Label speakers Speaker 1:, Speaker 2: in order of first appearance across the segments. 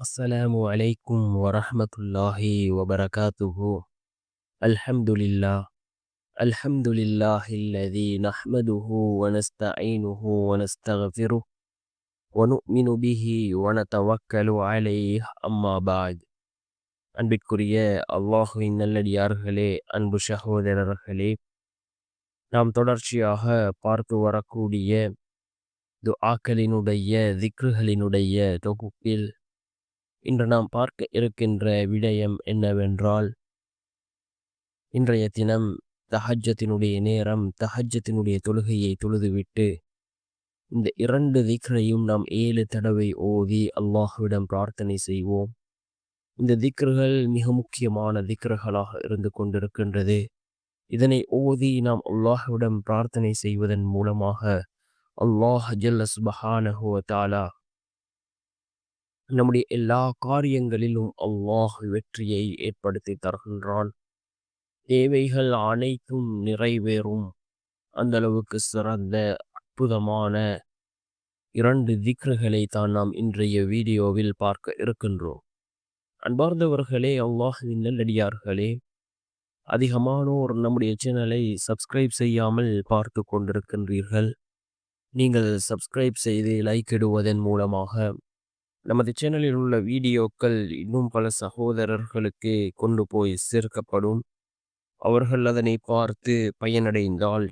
Speaker 1: السلام عليكم ورحمة الله وبركاته الحمد لله الحمد لله الذي نحمده ونستعينه ونستغفره ونؤمن به ونتوكل عليه أما بعد அன்பிற்குரிய அல்லாஹுவின் நல்லடியார்களே அன்பு சகோதரர்களே நாம் தொடர்ச்சியாக பார்த்து வரக்கூடிய துஆக்களினுடைய திக்ருகளினுடைய தொகுப்பில் இன்று நாம் பார்க்க இருக்கின்ற விடயம் என்னவென்றால் இன்றைய தினம் தஹஜத்தினுடைய நேரம் தஹஜத்தினுடைய தொழுகையை தொழுதுவிட்டு இந்த இரண்டு திக்ரையும் நாம் ஏழு தடவை ஓதி அல்லாஹுவிடம் பிரார்த்தனை செய்வோம். இந்த திக்ருகள் மிக முக்கியமான திக்ருகளாக இருந்து கொண்டிருக்கின்றது. இதனை ஓதி நாம் அல்லாஹுவிடம் பிரார்த்தனை செய்வதன் மூலமாக அல்லாஹ் ஜல்ல சுபஹானஹுவ தாலா நம்முடைய எல்லா காரியங்களிலும் அல்லாஹ் வெற்றியை ஏற்படுத்தி தருகின்றான். தேவைகள் அனைத்தும் நிறைவேறும். அந்த அளவுக்கு சிறந்த அற்புதமான இரண்டு திக்ருகளை தான் நாம் இன்றைய வீடியோவில் பார்க்க இருக்கின்றோம். அன்பார்ந்தவர்களே அல்லாஹின் நல்லடியார்களே அதிகமானோர் நம்முடைய சேனலை சப்ஸ்கிரைப் செய்யாமல் பார்த்து கொண்டிருக்கின்றீர்கள். நீங்கள் சப்ஸ்கிரைப் செய்து லைக் இடுவதன் மூலமாக நமது சேனலில் உள்ள வீடியோக்கள் இன்னும் பல சகோதரர்களுக்கு கொண்டு போய் சேர்க்கப்படும். அவர்கள் அதனை பார்த்து பயனடைந்தால்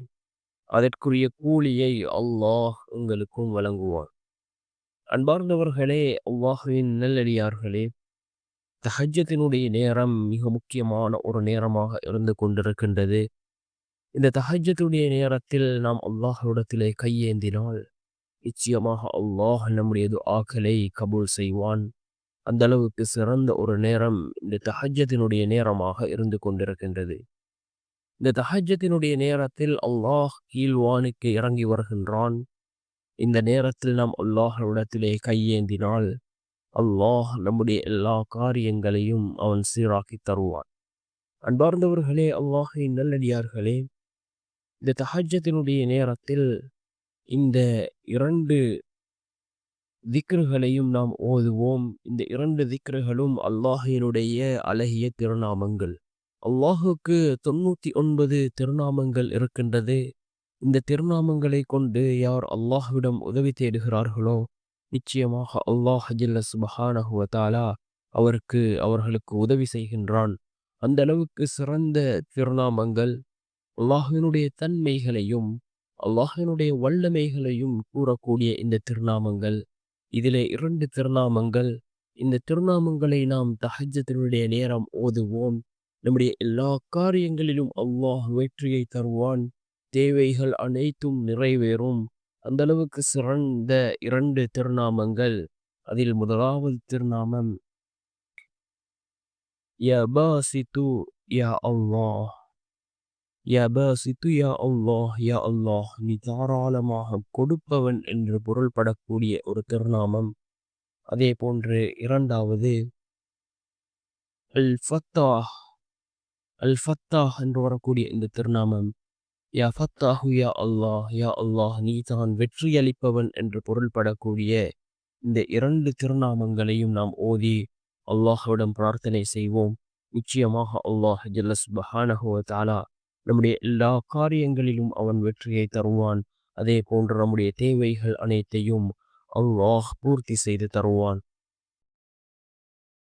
Speaker 1: அதற்குரிய கூலியை அல்லாஹ் உங்களுக்கும் வழங்குவார் அன்பார்ந்தவர்களே அவ்வாஹுவின் நல்லடியார்களே தஹஜத்தினுடைய நேரம் மிக முக்கியமான ஒரு நேரமாக இருந்து கொண்டிருக்கின்றது. இந்த தஹஜத்துடைய நேரத்தில் நாம் அல்லாஹ்விடத்திலே கையேந்தினால் நிச்சயமாக அல்லாஹ் நம்முடைய துஆக்களை கபூல் செய்வான். அந்த அளவுக்கு சிறந்த ஒரு நேரம் இந்த தஹஜத்தினுடைய நேரமாக இருந்து கொண்டிருக்கின்றது. இந்த தஹஜத்தினுடைய நேரத்தில் அல்லாஹ் கீழ்வானுக்கு இறங்கி வருகின்றான். இந்த நேரத்தில் நாம் அல்லாஹிடத்திலே கையேந்தினால் அல்லாஹ் நம்முடைய எல்லா காரியங்களையும் அவன் சீராக்கி தருவான். அன்பார்ந்தவர்களே அல்லாஹின் நல்லடியார்களே இந்த தஹஜத்தினுடைய நேரத்தில் இந்த இரண்டு திக்ருகளையும் நாம் ஓதுவோம். இந்த இரண்டு திக்ருகளும் அல்லாஹினுடைய அழகிய திருநாமங்கள். அல்லாஹுக்கு தொண்ணூத்தி ஒன்பது திருநாமங்கள் இருக்கின்றது. இந்த திருநாமங்களை கொண்டு யார் அல்லாஹ்விடம் உதவி தேடுகிறார்களோ நிச்சயமாக அல்லாஹ் ஜில்ல சுபஹானஹுவத்தாலா அவருக்கு அவர்களுக்கு உதவி செய்கின்றான். அந்த அளவுக்கு சிறந்த திருநாமங்கள் அல்லாஹினுடைய தன்மைகளையும் அல்லாஹினுடைய வல்லமைகளையும் கூறக்கூடிய இந்த திருநாமங்கள் இதிலே இரண்டு திருநாமங்கள். இந்த திருநாமங்களை நாம் தஹஜத்தினுடைய நேரம் ஓதுவோம். நம்முடைய எல்லா காரியங்களிலும் அல்லாஹ் வெற்றியை தருவான். தேவைகள் அனைத்தும் நிறைவேறும். அந்த அளவுக்கு சிறந்த இரண்டு திருநாமங்கள். அதில் முதலாவது திருநாமம் யா பாசித்து யா அல்லாஹ். யா பாசித்து யா அல்லாஹ் யா அல்லாஹ் நீ தாராளமாக கொடுப்பவன் என்று பொருள்படக்கூடிய ஒரு திருநாமம். அதே போன்று இரண்டாவது அல் ஃபத்தாஹ் அல் ஃபத்தாஹ் என்று வரக்கூடிய இந்த திருநாமம். யா ஃபத்தாஹு யா அல்லாஹ் யா அல்லாஹ் நீ தான் வெற்றியளிப்பவன் என்று பொருள்படக்கூடிய இந்த இரண்டு திருநாமங்களையும் நாம் ஓதி அல்லாஹுவிடம் பிரார்த்தனை செய்வோம். நிச்சயமாக அல்லாஹ் ஜல்லஸ் பஹானஹுவ தாலா நம்முடைய எல்லா காரியங்களிலும் அவன் வெற்றியை தருவான். அதே போன்று நம்முடைய தேவைகள் அனைத்தையும் அல்லாஹ் பூர்த்தி செய்து தருவான்.